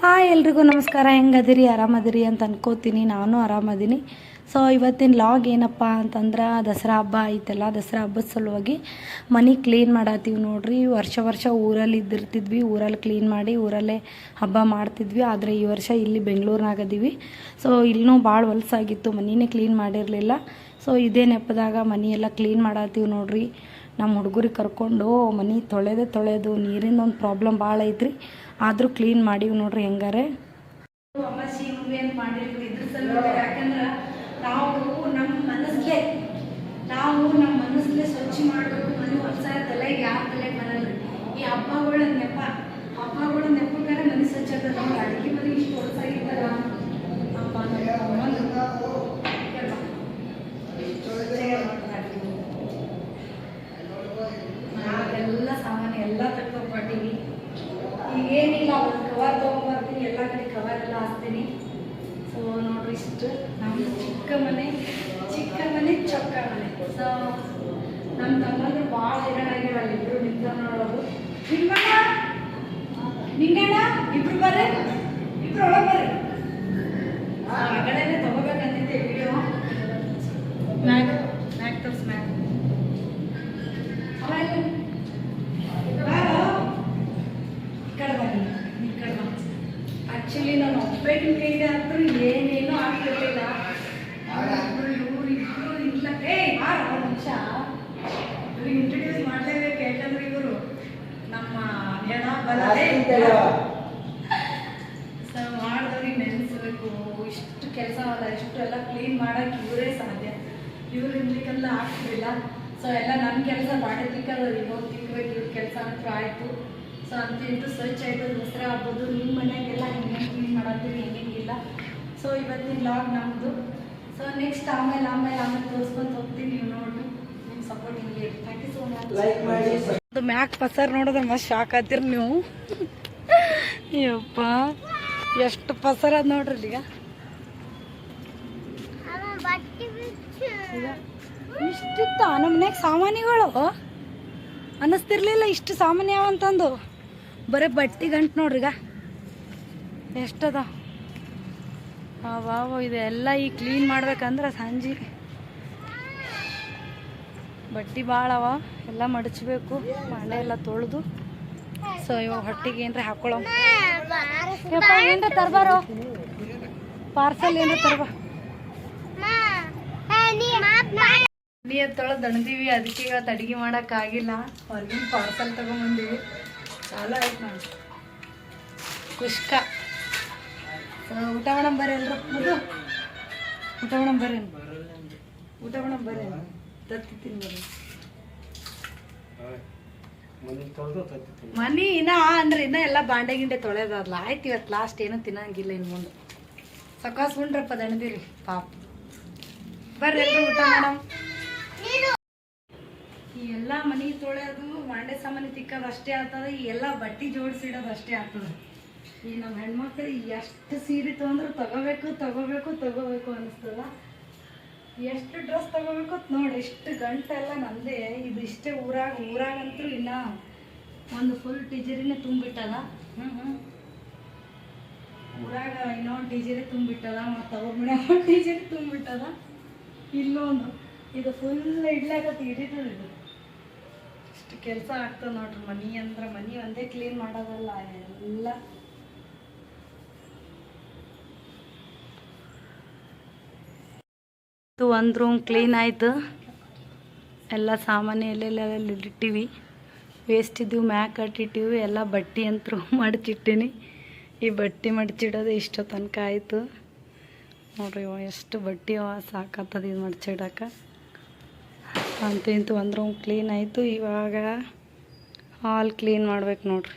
Hi ಎಲ್ರಿಗೂ ನಮಸ್ಕಾರ. ಹೆಂಗದಿರಿ? ಆರಾಮದಿರಿ ಅಂತ ಅನ್ಕೋತೀನಿ. ನಾನು ಆರಾಮದೀನಿ. ಸೊ ಇವತ್ತಿನ ಲಾಗ್ ಏನಪ್ಪ ಅಂತಂದ್ರೆ, ದಸರಾ ಹಬ್ಬ ಐತಲ್ಲ, ದಸರಾ ಹಬ್ಬದ ಸಲುವಾಗಿ ಮನೆ ಕ್ಲೀನ್ ಮಾಡತ್ತೀವಿ ನೋಡ್ರಿ. ವರ್ಷ ವರ್ಷ ಊರಲ್ಲಿ ಇದ್ದಿರ್ತಿದ್ವಿ, ಊರಲ್ಲಿ ಕ್ಲೀನ್ ಮಾಡಿ ಊರಲ್ಲೇ ಹಬ್ಬ ಮಾಡ್ತಿದ್ವಿ. ಆದರೆ ಈ ವರ್ಷ ಇಲ್ಲಿ ಬೆಂಗಳೂರಿನಾಗದೀವಿ. ಸೊ ಇಲ್ಲೂ ಭಾಳ ಹೊಲಸಾಗಿತ್ತು ಮನೆಯೇ ಕ್ಲೀನ್ ಮಾಡಿರಲಿಲ್ಲ. ಸೊ ಇದೇ ನೆಪದಾಗ ಮನೆಯೆಲ್ಲ ಕ್ಲೀನ್ ಮಾಡತ್ತೀವಿ ನೋಡ್ರಿ. ನಮ್ಮ ಹುಡುಗರಿಗೆ ಕರ್ಕೊಂಡು ಮನೆ ತೊಳೆದೆ ತೊಳೆದು, ನೀರಿಂದ ಒಂದು ಪ್ರಾಬ್ಲಮ್ ಭಾಳ ಐತ್ರಿ. ಆದರೂ ಕ್ಲೀನ್ ಮಾಡೀವಿ ನೋಡ್ರಿ ಹೆಂಗಾರೆ. ನಾವು ನಮ್ಮ ಮನಸ್ಸಲ್ಲೇ ಸ್ವಚ್ಛ ಮಾಡಬೇಕು ಮನೆ ಹೊಸ ತಲೆಗೆ ಯಾವ ತಲೆಗೆ ಬರಲ್ಲ ಈ ಹಬ್ಬಗಳ ನೆಪ ಹಬ್ಬಗಳ ನೆಪಗಾರ ಮನೆ ಸ್ವಚ್ಛ ಆಗ್ತದೆ ನೋಡಿ ಅಡುಗೆ ಮನೆ ಇಷ್ಟು ಹೊಲಸಾಗಿದ್ದಲ್ಲ ಅಪ್ಪ ನಮ್ಮ ಅಮ್ಮಂದು ಕೆಲ್ಸ. ಸ್ವಚ್ಛಗೆ ಮಾಡ್ತಾರೆ ಅಡ್ಗೆ ಮನೆ. ನಾವೆಲ್ಲ ಸಾಮಾನು ಎಲ್ಲ ತಗೊಂಡ್ಬಿಟ್ಟಿವಿ ಈಗ ಏನಿಲ್ಲ, ಒಂದು ಕವರ್ ತೊಗೊಂಬರ್ತೀನಿ ಎಲ್ಲ ಕಡೆ ಕವರ್ ಎಲ್ಲ ಹಾಕ್ತೀನಿ. ಸೊ ನೋಡ್ರಿ ಇಷ್ಟು. ನಮ್ಮ ಚಿಕ್ಕ ಮನೆ ಚಿಕ್ಕ ಮನೆ, ಚೊಕ್ಕ ಮನೆ. ಸೊ ನಮ್ಮ ತಮ್ಮಂದ್ರು ಭಾಳ ಹೈರಾಣಾಗಿರೋ ಅಲ್ಲಿ ಇಬ್ಬರು ನಿಂತ ನೋಡೋದು. ನಿಮ್ಮ ನಿಂಗಣ್ಣ ಒಬ್ಬಾಕಿನ ಕೈಗೆ ಅಂತೂ ಏನೇನೂ ಆಗ್ತಿರ್ಲಿಲ್ಲ. ಇಲ್ಲ. ಏ ಬಾರ ನಿಮಿಷ. ಇವ್ರಿಗೆ ಇಂಟ್ರೊಡ್ಯೂಸ್ ಮಾಡಲೇಬೇಕು ಯಾಕಂದ್ರೆ ಇವರು ನಮ್ಮ ಹೆಣ ಬಲ. ಸೊ ಮಾಡಿದವ್ರಿಗೆ ನೆನೆಸ್ಬೇಕು. ಇಷ್ಟು ಕೆಲಸ ಅಲ್ಲ ಇಷ್ಟು ಎಲ್ಲ ಕ್ಲೀನ್ ಮಾಡಕ್ಕೆ ಇವರೇ ಸಾಧ್ಯ. ಇವ್ರು ಇರ್ಲಿಕ್ಕೆಲ್ಲ ಆಗ್ತಿಲ್ಲ ಸೊ ಎಲ್ಲ ನನ್ನ ಕೆಲಸ ಬಾಡೆ ತಿಕ್ಕದ ಇವಾಗ ತಿಕ್ಕಬೇಕು ಇವ್ರ ಕೆಲಸ ಅಂತೂ ಆಯಿತು. ಸೊ ಅಂತ ಇಂತೂ ಸ್ವಚ್ಛ ಆಯಿತು ದಸರಾ ಹಬ್ಬದು ನಿಮ್ಮ ಮನೆಯಾಗೆಲ್ಲ ಹೆಂಗೆ ಕ್ಲೀನ್ ಮಾಡೋದು ಹೆಂಗಿಲ್ಲ ಸೊ ಇವತ್ತಿನ ಲಾಗ್ ನಮ್ಮದು ಸೊ ನೆಕ್ಸ್ಟ್ ಆಮೇಲೆ ಆಮೇಲೆ ಆಮೇಲೆ ತೋರಿಸ್ಕೊಂಡು ಹೋಗ್ತೀನಿ. ನೀವು ನೋಡಿ ನಿಮ್ಮ ಸಪೋರ್ಟ್ ಹಿಂಗೆ thank you so much like ಮಾಡಿ. ಅದು ಮ್ಯಾಕ್ ಪಸರ್ ನೋಡಿದ್ರೆ ಮಸ್ತ್ ಶಾಕ್ ಆತಿರ್ ನೀವು. ಯಪ್ಪ. ಎಷ್ಟು ಪಸರ ಅದ ನೋಡ್ರಿ ಈಗ. ಇಷ್ಟಿತ್ತು ನಮ್ಮ ಮನ್ಯಾಗ ಸಾಮಾನಿಗಳು. ಅನ್ನಿಸ್ತಿರ್ಲಿಲ್ಲ ಇಷ್ಟು ಸಾಮಾನ್ಯ ಅಂತಂದು. ಬರೀ ಬಟ್ಟೆ ಗಂಟು ನೋಡ್ರಿಗ ಎಷ್ಟದ? ಅವಾವ, ಇದೆಲ್ಲ ಈ ಕ್ಲೀನ್ ಮಾಡ್ಬೇಕಂದ್ರೆ ಸಂಜೆ. ಬಟ್ಟೆ ಭಾಳ ಅವ, ಎಲ್ಲ ಮಡಚಬೇಕು. ಬಾಂಡೆ ಎಲ್ಲ ತೊಳೆದು. ಸೊ, ಇವಾಗ ಹೊಟ್ಟಿಗೆ ಏನ್ರ ಹಾಕೊಳ್ಳೋ ಯಪ್ಪ, ಏನ್ರ ತರ್ಬಾರೋ? ಪಾರ್ಸಲ್ ಏನ್ರ ತರಬಾರ ತೊಳೆದು ದಣದೀವಿ ಅದಕ್ಕೆ ಇವತ್ತು ಅಡುಗೆ ಮಾಡೋಕ್ಕಾಗಿಲ್ಲ ಹೊರಗಿನ ಪಾರ್ಸಲ್ ತೊಗೊಂಬಂದೀವಿ. ಚಾಲು ಆಯ್ತು ನಾನು ಕುಷ್ಕ ಸೊ ಊಟ ಮಾಡಮ್ ಬರ್ರಿ ಎಲ್ರು. ಮುದು ಊಟ ಮಾಡಮ್ ಬರ್ರಿ ಊಟ ಮಾಡಮ್ ಬರ್ರಿ ತತ್ತಿತ್ತೀನಿ ಬರ್ರಿ. ಮನಿ ಇನ್ನ ಅಂದ್ರೆ ಇನ್ನ ಎಲ್ಲ ಬಾಂಡೆ ಗಿಂಡೆ ತೊಳೆದಲ್ಲ ಆಯ್ತು ಇವತ್ತು ಲಾಸ್ಟ್ ಏನೂ ತಿನ್ನಂಗಿಲ್ಲ ಇನ್ನು ಮುಂದೆ. ಸಕಾಸ್ ಉಂಡ್ರಪ್ಪ ದಣದಿರಿ, ಪಾಪ. ಬರ್ರಿ ಎಲ್ರು ಊಟ ಮಾಡಮ್ ಈ ಎಲ್ಲ ಮನಿ ತೊಳೆಯೋದು ಬಾಂಡೆ ಸಾಮಾನು ತಿಕ್ಕೋದು ಅಷ್ಟೇ ಆಗ್ತದ, ಈ ಎಲ್ಲ ಬಟ್ಟೆ ಜೋಡಿಸಿಡೋದು ಅಷ್ಟೇ ಆಗ್ತದೆ. ಈ ನಮ್ಮ ಹೆಣ್ಮಕ್ಳು ಎಷ್ಟು ಸೀರೆ ತೊಗೊಂಡ್ರು ತಗೋಬೇಕು ತಗೋಬೇಕು ತಗೋಬೇಕು ಅನಿಸ್ತದ. ಎಷ್ಟು ಡ್ರೆಸ್ ತಗೋಬೇಕು ನೋಡಿ ಎಷ್ಟು ಗಂಟೆಲ್ಲ ನಂದೇ. ಇದು ಇಷ್ಟೇ ಊರಾಗ, ಊರಾಗಂತೂ ಇನ್ನ ಒಂದು ಫುಲ್ ಟೀಜರಿನೇ ತುಂಬಿಟ್ಟದ. ಹ್ಞೂ ಹ್ಞೂ ಊರಾಗ ಇನ್ನೊಂದು ಟೀಜರಿ ತುಂಬಿಟ್ಟದ, ಮತ್ತು ಅವ್ರ ಮನೆ ಟೀಜರಿ ಟಿಜರಿ ತುಂಬಿಟ್ಟದ. ಇಲ್ಲೊಂದು. ಇದು ಫುಲ್ ಇಡ್ಲಾಗ ಹಿಡಿತದ ಇದು ಇಷ್ಟು ಕೆಲಸ ಆಗ್ತದೆ ನೋಡ್ರಿ, ಮನಿ ಅಂದ್ರೆ ಮನಿ ಒಂದೇ ಕ್ಲೀನ್ ಮಾಡೋದಲ್ಲ, ಎಲ್ಲ. ಒಂದು ರೂಮ್ ಕ್ಲೀನ್ ಆಯಿತು. ಎಲ್ಲ ಸಾಮಾನು ಎಲ್ಲೆಲ್ಲ ಇಟ್ಟಿವಿ. ವೇಸ್ಟ್ ಇದ್ದೀವಿ ಮ್ಯಾಕ್ ಕಟ್ಟಿಟ್ಟಿವಿ, ಎಲ್ಲ ಬಟ್ಟೆ ಅಂತೂ ಮಡಚಿಟ್ಟಿನಿ ಈ ಬಟ್ಟೆ ಮಡಚಿಡೋದು ಇಷ್ಟು ತನಕ ಆಯಿತು. ನೋಡ್ರಿ ಎಷ್ಟು ಬಟ್ಟೆ ಸಾಕತ್ತದ ಇದು ಮಡಚಿಡಕ್ಕೆ ಅಂತೂ ಇಂತೂ ಒಂದು ರೂಮ್ ಕ್ಲೀನ್ ಆಯಿತು. ಇವಾಗ ಹಾಲ್ ಕ್ಲೀನ್ ಮಾಡ್ಬೇಕು ನೋಡ್ರಿ.